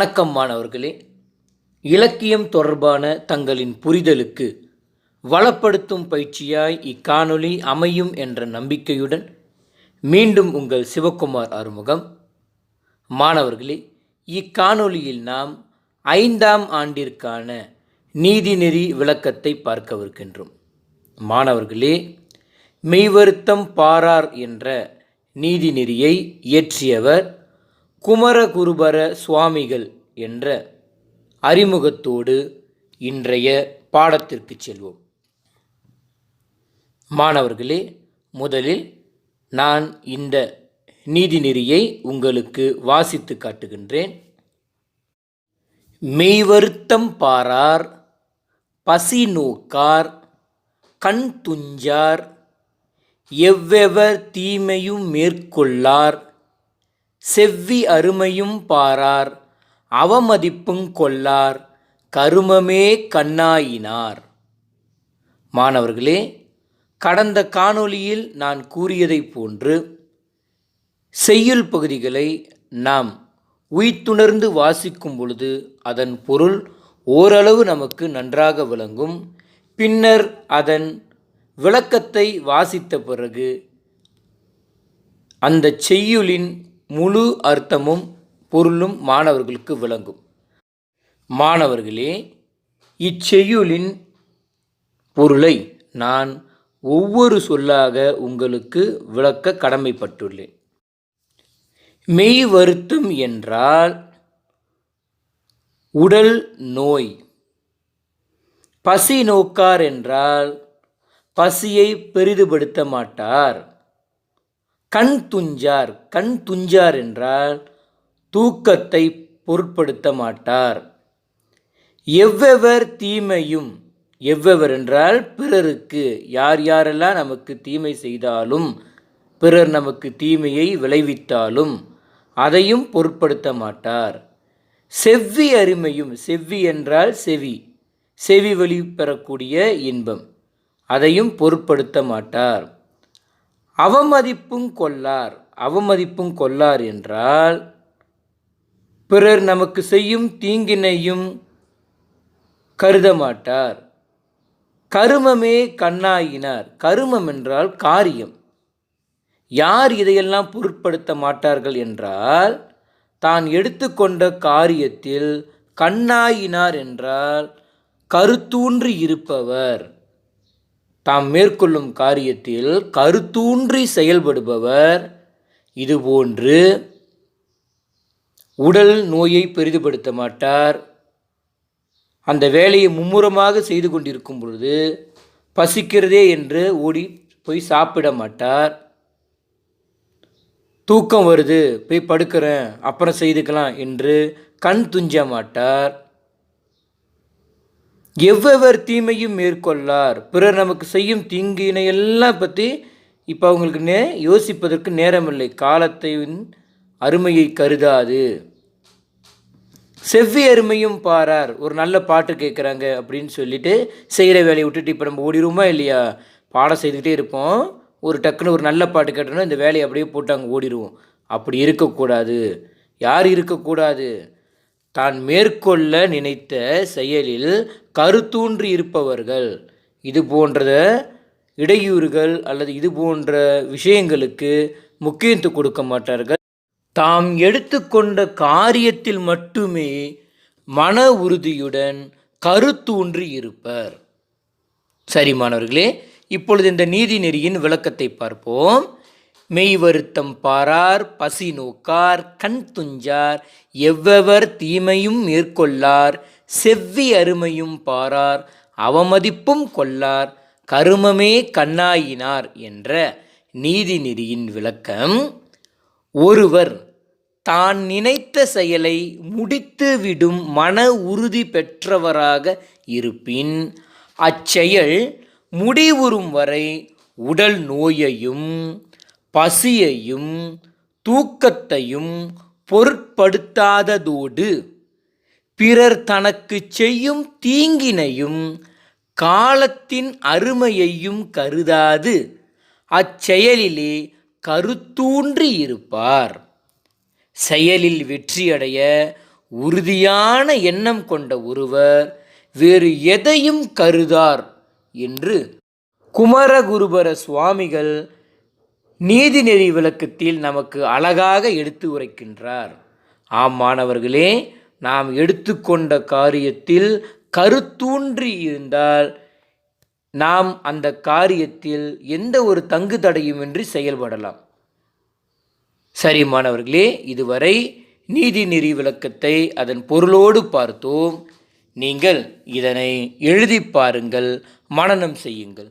வணக்கம் மாணவர்களே. இலக்கியம் தொடர்பான தங்களின் புரிதலுக்கு வளப்படுத்தும் பயிற்சியாய் இக்காணொளி அமையும் என்ற நம்பிக்கையுடன் மீண்டும் உங்கள் சிவகுமார் அறுமுகம் மாணவர்களே இக்காணொளியில் நாம் ஐந்தாம் ஆண்டிற்கான நீதிநெறி விளக்கத்தை பார்க்கவிருக்கின்றோம். மாணவர்களே மெய்வருத்தம் பாரார் என்ற நீதிநெறியை இயற்றியவர் குமரகுருபர சுவாமிகள் என்ற அறிமுகத்தோடு இன்றைய பாடத்திற்கு செல்வோம். மாணவர்களே முதலில் நான் இந்த நீதிநெறியை உங்களுக்கு வாசித்து காட்டுகின்றேன். மெய்வருத்தம் பாரார் பசி நோக்கார் கண் துஞ்சார் எவ்வெவர் தீமையும் மேற்கொள்ளார் செவ்வி அருமையும் பாரார் அவமதிப்புங் கொள்ளார் கருமமே கண்ணாயினார். மாணவர்களே கடந்த காணொளியில் நான் கூறியதைப் போன்று செய்யுள் பகுதிகளை நாம் உய்த்துணர்ந்து வாசிக்கும் பொழுது அதன் பொருள் ஓரளவு நமக்கு நன்றாக விளங்கும். பின்னர் அதன் விளக்கத்தை வாசித்த பிறகு அந்த செய்யுளின் முழு அர்த்தமும் பொருளும் மாணவர்களுக்கு விளங்கும். மாணவர்களே இச்செய்யுளின் பொருளை நான் ஒவ்வொரு சொல்லாக உங்களுக்கு விளக்க கடமைப்பட்டுள்ளேன். மெய் வருத்தம் என்றால் உடல் நோய். பசி நோக்கார் என்றால் பசியை பெரிதுபடுத்த மாட்டார். கண் துஞ்சார் கண் துஞ்சார் என்றால் தூக்கத்தை பொருட்படுத்த மாட்டார். எவ்வெவர் தீமையும் எவ்வெவர் என்றால் பிறருக்கு. யார் யாரெல்லாம் நமக்கு தீமை செய்தாலும் பிறர் நமக்கு தீமையை விளைவித்தாலும் அதையும் பொருட்படுத்த மாட்டார். செவ்வி அருமையும் செவ்வி என்றால் செவி. செவி வழி பெறக்கூடிய இன்பம். அதையும் பொருட்படுத்த மாட்டார். அவமதிப்பும் கொள்ளார். அவமதிப்பும் கொள்ளார் என்றால் பிறர் நமக்கு செய்யும் தீங்கினையும் கருத மாட்டார். கருமமே கண்ணாயினார். கருமம் என்றால் காரியம். யார் இதையெல்லாம் பொருட்படுத்த மாட்டார்கள் என்றால் தான் எடுத்துக்கொண்ட காரியத்தில் கண்ணாயினார் என்றால் கருத்தூன்றி இருப்பவர். தாம் மேற்கொள்ளும் காரியத்தில் கருத்தூன்றி செயல்படுபவர். இதுபோன்று உடல் நோயை பெரிதுபடுத்த மாட்டார். அந்த வேலையை மும்முரமாக செய்து கொண்டிருக்கும் பொழுது பசிக்கிறதே என்று ஓடி போய் சாப்பிட மாட்டார். தூக்கம் வருது போய் படுக்கிறேன் அப்புறம் செய்துக்கலாம் என்று கண் துஞ்ச மாட்டார். எவ்வெவர் தீமையும் மேற்கொள்ளார். பிறர் நமக்கு செய்யும் தீங்கினை எல்லாம் பற்றி இப்போ அவங்களுக்கு நே யோசிப்பதற்கு நேரமில்லை. காலத்தின் அருமையை கருதாது. செவ்வி அருமையும் பாரார். ஒரு நல்ல பாட்டு கேட்குறாங்க அப்படின்னு சொல்லிட்டு செய்கிற வேலையை விட்டுட்டு இப்போ நம்ம ஓடிடுவோமா இல்லையா? பாடம் செய்துக்கிட்டே இருப்போம். ஒரு டக்குன்னு ஒரு நல்ல பாட்டு கேட்டோன்னா இந்த வேலையை அப்படியே போட்டு அங்கே ஓடிடுவோம் அப்படி இருக்கக்கூடாது. யார் இருக்கக்கூடாது? தான் மேற்கொள்ள நினைத்த செயலில் கருத்தூன்றி இருப்பவர்கள். இது போன்ற இடையூறுகள் அல்லது இது போன்ற விஷயங்களுக்கு முக்கியத்துவம் கொடுக்க மாட்டார்கள். தாம் எடுத்துக்கொண்ட காரியத்தில் மட்டுமே மன உறுதியுடன் கருத்தூன்றி இருப்பர். சரி மாணவர்களே இப்பொழுது இந்த நீதி நெறியின் விளக்கத்தை பார்ப்போம். மெய் வருத்தம் பாரார் பசி நோக்கார் கண் துஞ்சார் எவ்வவர் தீமையும் மேற்கொள்ளார் செவ்வி அருமையும் பாரார் அவமதிப்பும் கொள்ளார் கருமமே கண்ணாயினார் என்ற நீதி நெறியின் விளக்கம். ஒருவர் தான் நினைத்த செயலை முடித்துவிடும் மன உறுதி பெற்றவராக இருப்பின் அச்செயல் முடிவுறும் வரை உடல் நோயையும் பசியையும் தூக்கத்தையும் பொருட்படுத்தாததோடு பிறர் தனக்கு செய்யும் தீங்கினையும் காலத்தின் அருமையையும் கருதாது. அச்செயலிலே கருத்தூன்றி இருப்பார். செயலில் வெற்றியடைய உறுதியான எண்ணம் கொண்ட ஒருவர் வேறு எதையும் கருதார் என்று குமரகுருபர சுவாமிகள் நீதிநெறி விளக்கத்தில் நமக்கு அழகாக எடுத்து உரைக்கின்றார். ஆம் மாணவர்களே நாம் எடுத்துக்கொண்ட காரியத்தில் கருத்தூன்றி இருந்தால் நாம் அந்த காரியத்தில் எந்த ஒரு தங்கு தடையுமின்றி செயல்படலாம். சரி மாணவர்களே இதுவரை நீதிநெறி விளக்கத்தை அதன் பொருளோடு பார்த்தோம். நீங்கள் இதனை எழுதி பாருங்கள் மனனம் செய்யுங்கள்.